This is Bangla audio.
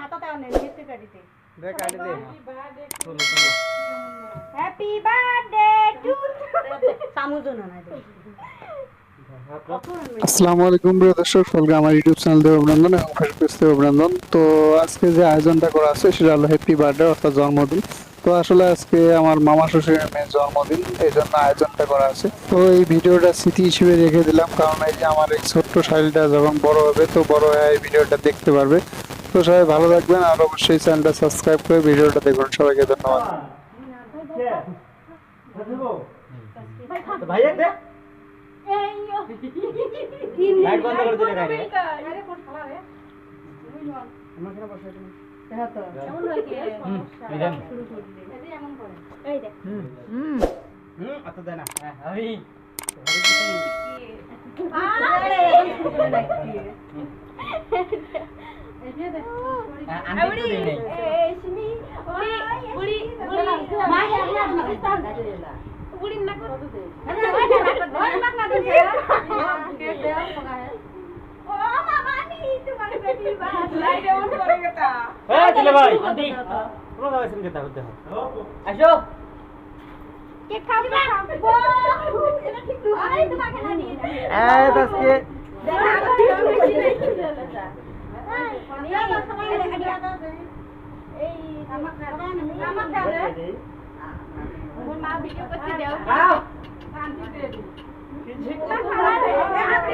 হাততে আনে নিতে কাটিতে দেখ কাটি দে হ্যাপি বার্থডে টু সামুজন না আসসালামু আলাইকুম প্রিয় দর্শক সকলকে আমার ইউটিউব চ্যানেল দেব অভিনন্দন এবং ফেসবুক থেকে অভিনন্দন তো আজকে যে আয়োজনটা করা আছে সেটা হলো হ্যাপি বার্থডে অর্থাৎ জন্মদিন তো আসলে আজকে আমার মামা শ্বশুরের মেয়ের জন্মদিন এই জন্য আয়োজনটা করা আছে। তো এই ভিডিওটা স্মৃতি হিসেবে রেখে দিলাম কারণ এই যে আমার এই ছোট্ট শাড়িটা যখন বড় হবে তো বড় হয়ে এই ভিডিওটা দেখতে পারবে। তো সবাই ভালো থাকবেন আর অবশ্যই চ্যানেলটা সাবস্ক্রাইব করে ভিডিওটা দেখুন। সবাইকে ধন্যবাদ। তো ভাইয়া দে লাইট বন্ধ করে দিলে গাড়ি। হুম এই দেন হুম আচ্ছা দে না আমি আমি তো দেই নাই হ্যাঁ দিলে ভাই কোন গাবে কেতা হতে আসো। এই দসকে আও এই যে দেখো এই যে ওই তোমার ভিডিও করে দেন খারাপ খাওয়া দেবা লাল কালার ভাই